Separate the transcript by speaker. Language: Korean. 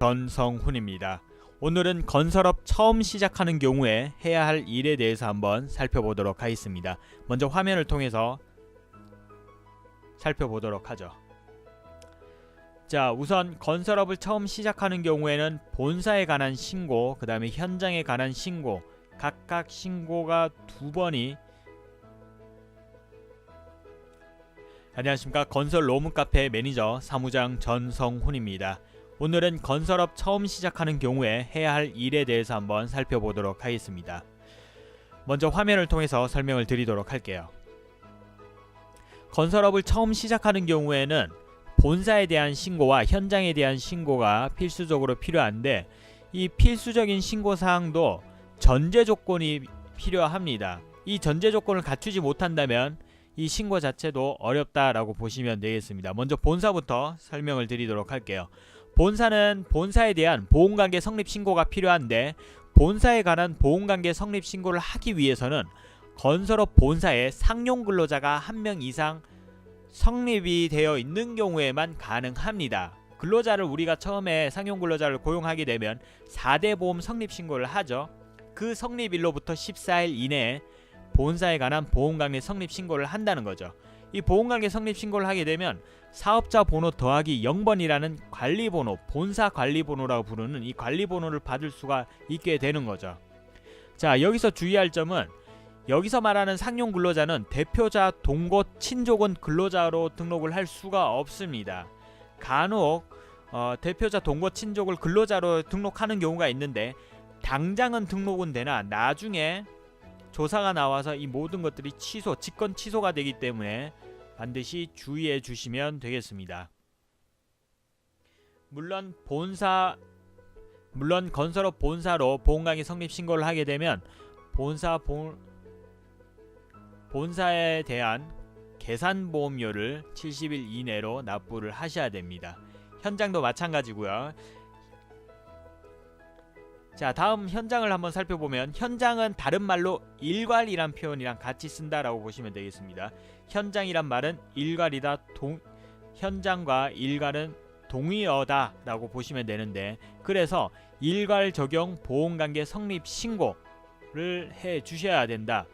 Speaker 1: 전성훈입니다. 오늘은 건설업 처음 시작하는 경우에 해야 할 일에 대해서 한번 살펴보도록 하겠습니다. 먼저 화면을 통해서 살펴보도록 하죠. 자, 우선 건설업을 처음 시작하는 경우에는 본사에 관한 신고, 그 다음에 현장에 관한 신고, 각각 신고가 두 번이 안녕하십니까 건설 로문 카페 매니저 사무장 전성훈입니다. 오늘은 건설업 처음 시작하는 경우에 해야 할 일에 대해서 한번 살펴보도록 하겠습니다. 먼저 화면을 통해서 설명을 드리도록 할게요. 건설업을 처음 시작하는 경우에는 본사에 대한 신고와 현장에 대한 신고가 필수적으로 필요한데 이 필수적인 신고 사항도 전제 조건이 필요합니다. 이 전제 조건을 갖추지 못한다면 이 신고 자체도 어렵다라고 보시면 되겠습니다. 먼저 본사부터 설명을 드리도록 할게요. 본사는 본사에 대한 보험관계 성립 신고가 필요한데 본사에 관한 보험관계 성립 신고를 하기 위해서는 건설업 본사에 상용 근로자가 한 명 이상 성립이 되어 있는 경우에만 가능합니다. 근로자를 우리가 처음에 상용 근로자를 고용하게 되면 4대 보험 성립 신고를 하죠. 그 성립일로부터 14일 이내에 본사에 관한 보험관계 성립 신고를 한다는 거죠. 이 보험관계 성립 신고를 하게 되면 사업자 번호 더하기 0번이라는 관리번호, 본사 관리번호라고 부르는 이 관리번호를 받을 수가 있게 되는 거죠. 자, 여기서 주의할 점은 여기서 말하는 상용 근로자는 대표자, 동거, 친족은 근로자로 등록을 할 수가 없습니다. 간혹 어, 대표자, 동거, 친족을 근로자로 등록하는 경우가 있는데 당장은 등록은 되나 나중에 조사가 나와서 이 모든 것들이 취소, 직권 취소가 되기 때문에 반드시 주의해 주시면 되겠습니다. 물론 본사 물론 건설업 본사로 보험관계 성립 신고를 하게 되면 본사 본 본사에 대한 계산 보험료를 70일 이내로 납부를 하셔야 됩니다. 현장도 마찬가지고요. 자 다음 현장을 한번 살펴보면 현장은 다른 말로 일괄이란 표현이랑 같이 쓴다라고 보시면 되겠습니다. 현장이란 말은 일괄이다 동 현장과 일괄은 동의어다 라고 보시면 되는데 그래서 일괄 적용 보험관계 성립 신고를 해 주셔야 된다.